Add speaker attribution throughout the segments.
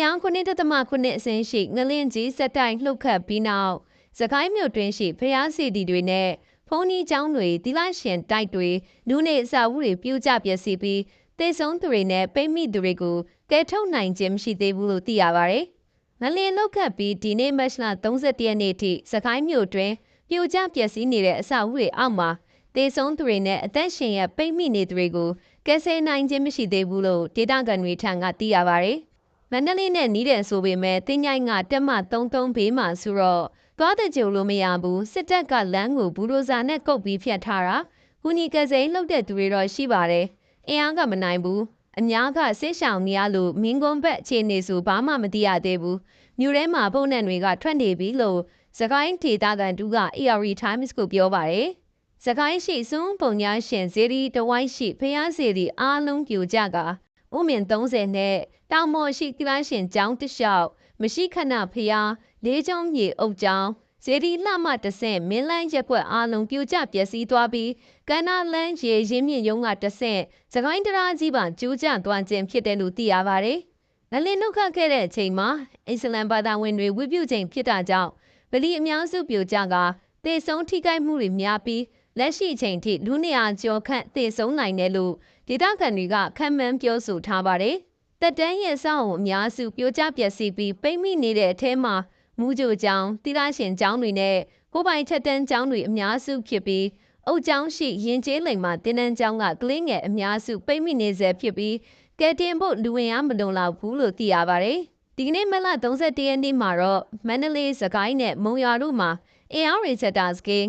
Speaker 1: ကြောင်း9.9အစင်းရှိငလင့်ကြီးစက်တိုင်လှုပ်ခတ်ပြီးနောက်စကိုင်းမြို့တွင်ရှိဖျားစီတီတွေနဲ့ဖုန်ကြီးကျောင်းတွေသီလရှင်တိုက်တွေလူနေအစာအုပ်တွေပြိုကျပျက်စီးပြီးတေဆုံးသူတွေနဲ့ပိတ်မိသူတွေကိုကဲထုတ်နိုင်ခြင်းမရှိသေးဘူးလို့သိရပါတယ်။ငလင်လှုပ်ခတ်ပြီးဒီနေ့မတ်လ31ရက်နေ့ထိစကိုင်းမြို့တွင်ပြိုကျပျက်စီးနေတဲ့အစာအုပ်တွေအောက်မှာတေဆုံးသူတွေနဲ့အသက်ရှင်ရပိတ်မိနေသူတွေကိုကယ်ဆယ်နိုင်ခြင်းမရှိသေးဘူးလို့ဒေတာကန်တွေထံကသိရပါတယ်။ မန္တလေးနဲ့နီးတယ်ဆိုပေမဲ့တင်းញိုင်းကတက်မှ33ဘေးမှာဆိုတော့သွားတဲ့ကြိုလို့မရဘူးစစ်တပ်ကလမ်းကိုဘူရိုဇာနဲ့ကုတ်ပြီးဖျက်ထားတာကူညီကယ်ဆယ်လှုပ်တဲ့သူတွေတော့ရှိပါတယ်။အင်အားကမနိုင်ဘူး။အများကဆစ်ဆောင်နေရလို့မင်းကွန်ဘက်အခြေအနေဆိုဘာမှမသိရသေးဘူး။မြို့ထဲမှာပုံနဲ့တွေကထွက်နေပြီလို့စကိုင်းဒေတာကန်တူက AR Times ကိုပြောပါတယ်။စကိုင်းရှိစွန်းပုံညာရှင်ဇေဒီတဝိုင်းရှိဖျားစီဒီအားလုံးပြိုကြက ဥမင်30နဲ့တောင်မော်ရှိကလန်းရှင်ကျောင်းတလျှောက်မရှိခဏဖျားလေးချောင်းမြေအုပ်ကျောင်းဇေဒီလှမတဆင့်မင်းလန်းရက်ွက်အားလုံးပြိုကျပျက်စီးသွားပြီးကန္နာလန်းရေရင်းမြင့်ရုံးကတဆင့်စကိုင်းတရာကြီးပါကျူးကျသွားခြင်းဖြစ်တယ်လို့သိရပါတယ်။ငလင်နှုတ်ခတ်ခဲ့တဲ့အချိန်မှာအစ္စလမ်ဘာသာဝင်တွေဝိပုချိန်ဖြစ်တာကြောင့်ဗလီအများစုပြိုကျကတေဆုံးထိခိုက်မှုတွေများပြီး လက်ရှိအချိန်ထိလူနေရာကျော်ခန့်သေဆုံးနိုင်တယ်လို့ဒေသခံတွေကခံမှန်းပြောဆိုထားပါတယ်။တက်တန်းရဲ့စောင့်အများစုပြိုကျပျက်စီးပြီးပိတ်မိနေတဲ့အထဲမှာမူးကြိုကျောင်းတိရရှင်ကျောင်းတွေနဲ့ကိုပိုင်ချက်တန်းကျောင်းတွေအများစုဖြစ်ပြီးအုတ်ကျောင်းရှိရင်ကျေးလိမ်မှာတင်းတန်းကျောင်းကကလင်းငယ်အများစုပိတ်မိနေစေဖြစ်ပြီးကဲတင်ဖို့လူဝင်အားမလုံလောက်ဘူးလို့သိရပါတယ်။ ဒီကနေ့မလ31ရက်နေ့မှာတော့မန္တလေးစကိုင်းနဲ့မုံရွာတို့မှာအင်အားရီချက်တာစကေး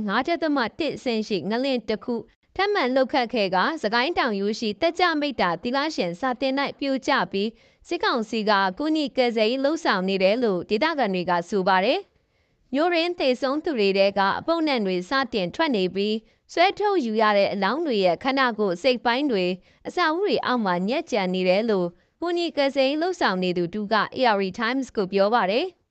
Speaker 1: 9.1ဆင့်ရှိငလင့်တစ်ခုထပ်မံလှုပ်ခတ်ခဲ့ကစကိုင်းတောင်ယူရှိတက်ကြမိတ်တာတီလာရှင်စာတင်၌ပြိုကျပြီးစစ်ကောင်စီကကုညီကယ်ဆယ်ရေးလှုပ်ဆောင်နေတယ်လို့ဒေသခံတွေကဆိုပါတယ်။မျိုးရင်းသေဆုံးသူတွေကအပုပ်နဲ့တွေစတင်ထွက်နေပြီးဆွဲထုတ်ယူရတဲ့အလောင်းတွေရဲ့ခန္ဓာကိုယ်စိတ်ပိုင်းတွေအစာအုပ်တွေအောက်မှာညက်ကြံနေတယ်လို့ ကုညီကယ်ဆယ်ရေးလှုပ်ဆောင်နေသူတူက AR Times ကိုပြောပါတယ်။